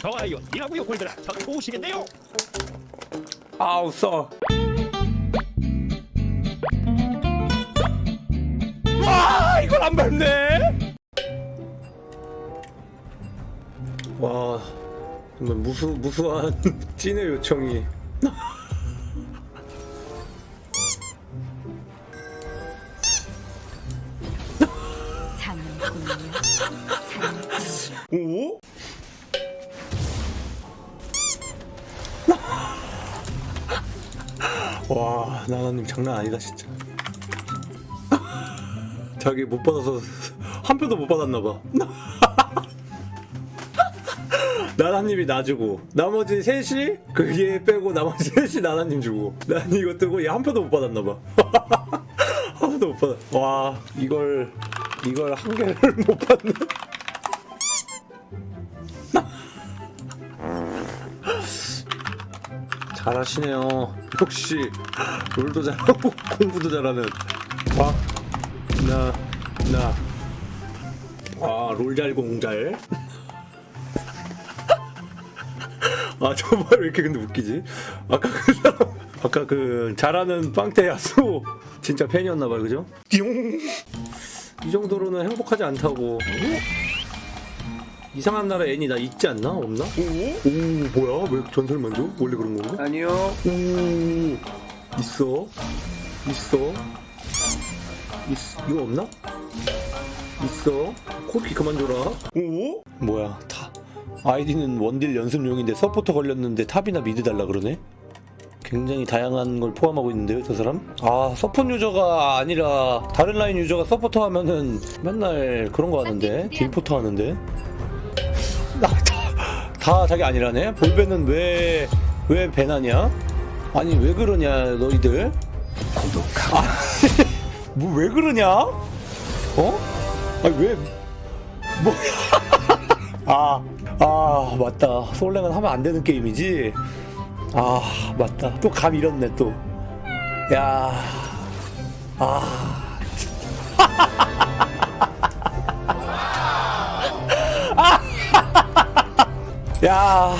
좋아요. 이라고요 골들아. 참 좋으시겠네요. 아우 써. 와 이걸 안 밟네. 와 정말 무수 무수한 찐의 요청이. 오? 와 나나님 장난 아니다 진짜. 자기 못 받아서 한 표도 못 받았나 봐. 나나님이 나 주고 나머지 셋이 그 얘 빼고 나머지 셋이 나나님 주고 난 이거 뜨고 얘 한 표도 못 받았나 봐. 한 표도 못 받아. 와 이걸 이걸 한 개를 못 받는. 잘하시네요. 역시 롤도 잘하고 공부도 잘하는. 아, 나, 나. 아, 롤잘 공잘. 아, 저말 왜 이렇게 근데 웃기지? 아까 그 사람, 아까 그 잘하는 빵태 야수 진짜 팬이었나봐요, 그죠? 띠용. 이 정도로는 행복하지 않다고. 이상한 나라 애니 나 있지 않나? 없나? 오, 오 뭐야? 왜 전설 만져? 원래 그런 건가? 아니요. 오 있어 있어 있 이거 없나? 있어 코피 그만 줘라 오 뭐야 다 아이디는 원딜 연습용인데 서포터 걸렸는데 탑이나 미드 달라 그러네 굉장히 다양한 걸 포함하고 있는데요 저 사람? 아 서포트 유저가 아니라 다른 라인 유저가 서포터 하면은 맨날 그런 거 하는데 딜포터 하는데. 나, 다, 다 자기 아니라네? 볼배는 왜 왜 배나냐? 아니 왜 그러냐 너희들? 뭐왜 그러냐? 어? 아니 왜 뭐야 아, 아 맞다. 솔랭은 하면 안 되는 게임이지 아 맞다. 또 감 잃었네 또 야 아. 야.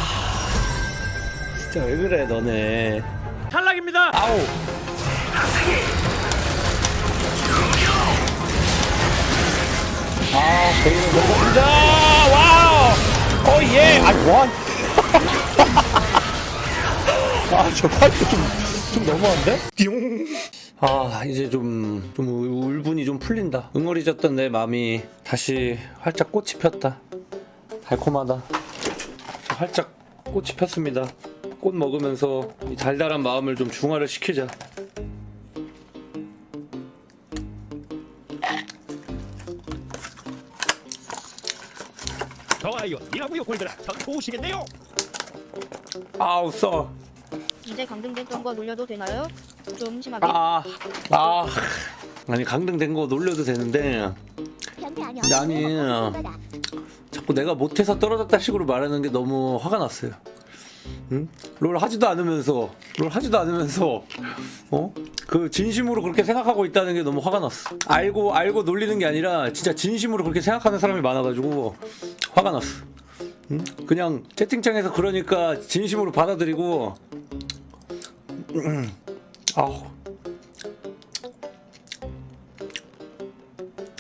진짜 왜 그래 너네. 탈락입니다! 아우 아 베인은 넘어진다 와우. 오 예. 아 뭐한 아저 파이트 좀, 좀 너무한데? 띠용 아 이제 좀, 좀 울- 울분이 좀 풀린다 응어리졌던 내 마음이 다시 활짝 꽃이 폈다 달콤하다 저 활짝 꽃이 폈습니다. 꽃 먹으면서 이 달달한 마음을 좀 중화를 시키자. 좋아요. 이라고요 골들아. 참 좋으시겠네요. 아우 써. 이제 강등됐던 거 놀려도 되나요? 좀 심하게. 아, 아. 아니 강등된 거 놀려도 되는데 나는 자꾸 내가 못해서 떨어졌다 식으로 말하는 게 너무 화가 났어요. 응? 롤 하지도 않으면서 롤 하지도 않으면서 어? 그 진심으로 그렇게 생각하고 있다는 게 너무 화가 났어. 알고 알고 놀리는 게 아니라 진짜 진심으로 그렇게 생각하는 사람이 많아가지고 화가 났어. 응? 그냥 채팅창에서 그러니까 진심으로 받아들이고 음, 아우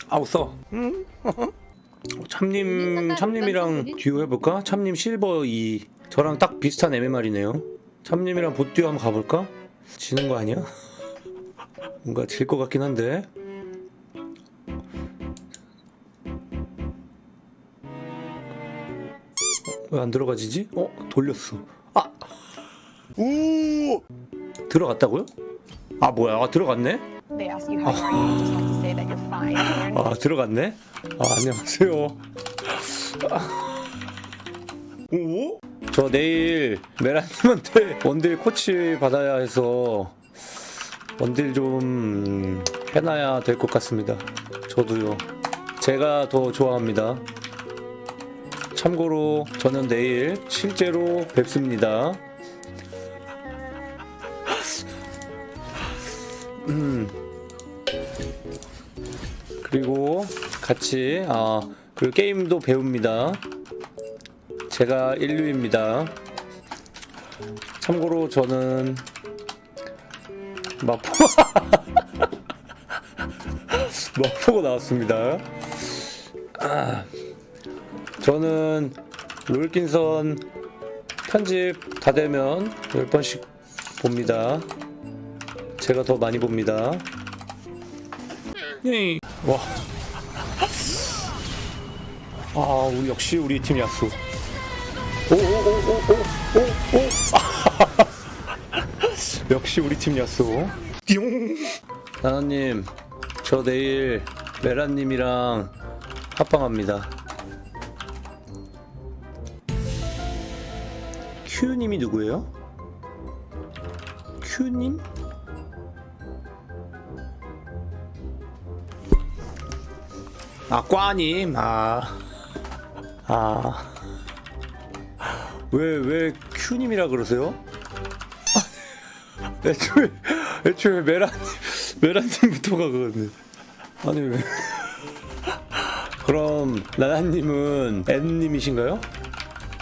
아우 써. 음? 참님 참님이랑 듀오 해볼까? 참님 실버 2 저랑 딱 비슷한 MMR이네요. 참님이랑 보듀오 한번 가볼까? 지는 거 아니야? 뭔가 질 것 같긴 한데. 왜 안 들어가지지? 어 돌렸어. 아. 오 들어갔다고요? 아 뭐야? 아 들어갔네? They ask you how you are, you just have to say that you're fine. and you're 아 들어갔네. 아 안녕하세요. 오? 저 내일 메라님한테 원딜 코치 받아야 해서 원딜 좀 해놔야 될 것 같습니다. 저도요. 제가 더 좋아합니다. 참고로 저는 내일 실제로 뵙습니다. 음. 그리고 같이 아 그리고 게임도 배웁니다. 제가 인류입니다. 참고로 저는 마포 마포가 나왔습니다. 아, 저는 롤킨선 편집 다 되면 10번씩 봅니다. 제가 더 많이 봅니다. 네. 와. 아, 우리 역시 우리 팀 야수. 오오오오오오오. 역시 우리 팀 야수. 띠용. 나나님, 저 내일 메라님이랑 합방합니다. 큐님이 누구예요? 큐님? 아, 꽈님. 아. 아. 왜, 왜 큐님이라 그러세요? 아, 애초에, 애초에 메라님, 메라님부터가 그거네. 아니, 왜. 그럼, 나나님은 N님이신가요?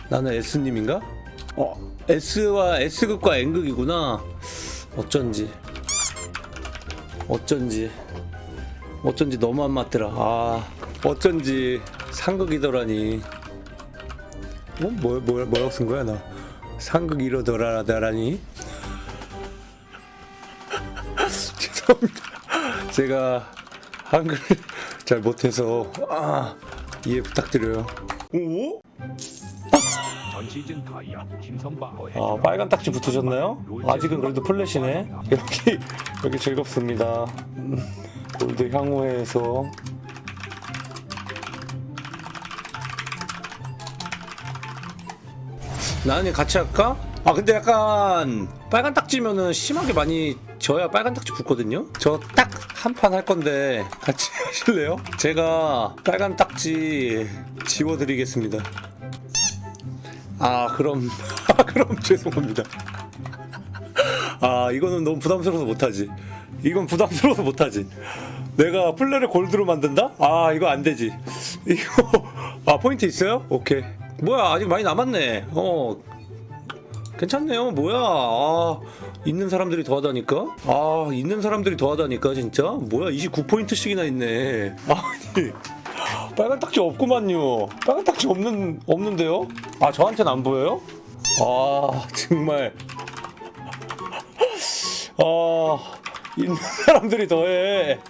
나는 S님인가? 어, S와 S극과 N극이구나. 어쩐지. 어쩐지. 어쩐지 너무 안 맞더라. 아, 어쩐지 상극이더라니. 어? 뭐, 뭐, 뭐라고 쓴 거야, 나? 상극 이러더라라니? 죄송합니다. 제가 한글 잘 못해서, 아, 이해 부탁드려요. 오? 전 시즌 다이아 김선바호의 아, 빨간 딱지 붙으셨나요? 아직은 그래도 플래시네. 여기, 여기 즐겁습니다. 음, 골드 향후에서. 나은이 같이 할까? 아, 근데 약간 빨간 딱지면은 심하게 많이 져야 빨간 딱지 붙거든요? 저 딱 한 판 할 건데 같이 하실래요? 제가 빨간 딱지 지워드리겠습니다. 아 그럼 아 그럼 죄송합니다. 아 이거는 너무 부담스러워서 못하지. 이건 부담스러워서 못하지. 내가 플레이를 골드로 만든다? 아 이거 안 되지. 이거 아 포인트 있어요? 오케이. 뭐야 아직 많이 남았네. 어 괜찮네요. 뭐야 아 있는 사람들이 더하다니까. 아 있는 사람들이 더하다니까 진짜. 뭐야 29포인트씩이나 있네. 아니. 빨간 딱지 없구만요. 빨간 딱지 없는 없는데요? 아 저한테는 안 보여요? 아 정말. 아 있는 사람들이 더해.